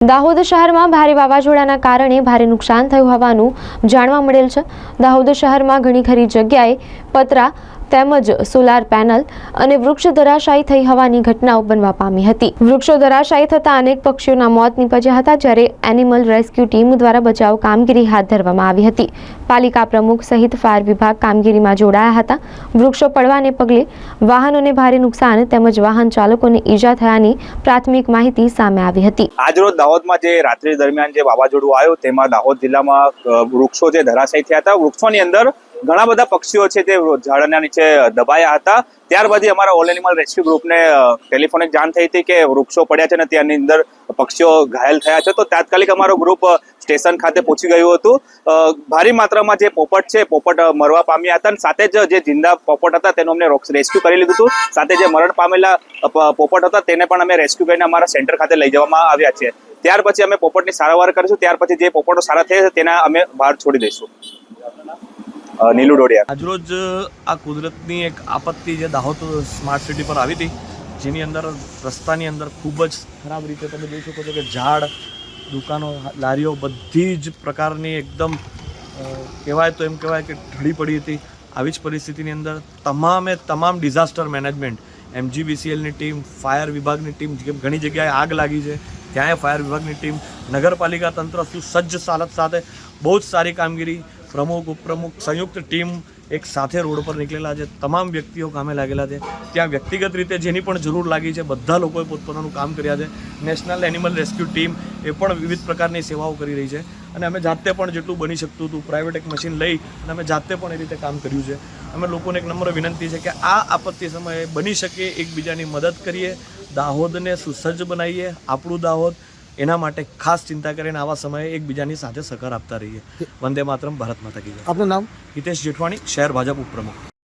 દાહોદ શહેરમાં ભારે વાવાઝોડાના કારણે ભારે નુકસાન થયું હોવાનું જાણવા મળેલ છે. દાહોદ શહેરમાં ઘણી ખરી જગ્યાએ પતરા તેમજ સોલાર પેનલ અને વૃક્ષ ધરાશાયી થઈ હોવાની ઘટનાઓ બનવા પામી હતી. વૃક્ષો ધરાશાયી થતા અનેક પક્ષીઓના મોત નીપજ્યા હતા, જ્યારે એનિમલ રેસ્ક્યુ ટીમ દ્વારા બચાવ કામગીરી હાથ ધરવામાં આવી હતી. પાલિકા પ્રમુખ સહિત ફાયર વિભાગ કામગીરીમાં જોડાયા હતા. વૃક્ષો પડવાને પગલે વાહનોને ભારે નુકસાન તેમજ વાહન ચાલકોને ઈજા થયાની પ્રાથમિક માહિતી સામે આવી હતી. આજરોજ દાહોદમાં જે રાત્રિ દરમિયાન જે વાવાઝોડું આવ્યું, તેમાં દાહોદ જિલ્લામાં વૃક્ષો જે ધરાશાયી થયા હતા, વૃક્ષોની અંદર ઘણા બધા પક્ષીઓ છે તે ઝાડના નીચે દબાયા હતા. ત્યારબાદ અમારા ઓલ એનિમલ રેસ્ક્યુ ગ્રુપને ટેલિફોનિક જાણ થઈ હતી કે વૃક્ષો પડ્યા છે અને ત્યાંની અંદર પક્ષીઓ ઘાયલ થયા છે. તો તાત્કાલિક અમારો ગ્રુપ સ્ટેશન ખાતે પહોંચી ગયું હતું. ભારી માત્રામાં જે પોપટ છે, પોપટ મરવા પામ્યા હતા અને સાથે જ જે જિંદા પોપટ હતા તેનું અમને રેસ્ક્યુ કરી લીધું હતું. સાથે જે મરણ પામેલા પોપટ હતા તેને પણ અમે રેસ્ક્યુ કરીને અમારા સેન્ટર ખાતે લઈ જવામાં આવ્યા છે ત્યાર પછી અમે પોપટની સારવાર કરીશું. ત્યાર પછી જે પોપટો સારા થયા છે તેના અમે બહાર છોડી દઈશું. નીલુ ડોડિયા. આજરોજ આ કુદરતની એક આપત્તિ જે દાહોદ સ્માર્ટ સિટી પર આવી હતી, જેની અંદર, રસ્તાની અંદર ખૂબ જ ખરાબ રીતે તમે જોઈ શકો છો કે ઝાડ, દુકાનો, લારીઓ બધી જ પ્રકારની એકદમ કહેવાય તો એમ કહેવાય કે ઢળી પડી હતી. આવી જ પરિસ્થિતિની અંદર તમામે તમામ ડિઝાસ્ટર મેનેજમેન્ટ, એમજીબીસીએલની ટીમ, ફાયર વિભાગની ટીમ ઘણી જગ્યાએ આગ લાગી છે, ત્યાંય ફાયર વિભાગની ટીમ, નગરપાલિકા તંત્ર સુસજ્જ સાલત સાથે બહુ જ સારી કામગીરી પ્રમુખ, ઉપપ્રમુખ, સંયુક્ત ટીમ એક સાથે રોડ પર નીકળેલા છે. તમામ વ્યક્તિઓ કામે લાગેલા છે. ત્યાં વ્યક્તિગત રીતે જેની પણ જરૂર લાગી છે, બધા લોકોએ પોતપોતાનું કામ કર્યા છે. નેશનલ એનિમલ રેસ્ક્યુ ટીમ એ પણ વિવિધ પ્રકારની સેવાઓ કરી રહી છે. અને અમે જાતે પણ જેટલું બની શકતું હતું પ્રાઇવેટ એક મશીન લઈ અને અમે જાતે પણ એ રીતે કામ કર્યું છે. અમે લોકોને એક નમ્ર વિનંતી છે કે આ આપત્તિ સમયે બની શકે એકબીજાની મદદ કરીએ, દાહોદને સુસજ્જ બનાવીએ. આપણું દાહોદ એના માટે ખાસ ચિંતા કરીને આવા સમયે એકબીજાની સાથે સહકાર આપતા રહીએ. વંદે માતરમ ભારત માતા કી આપનું નામ? હિતેશ જેઠવાણી શહેર ભાજપ ઉપપ્રમુખ.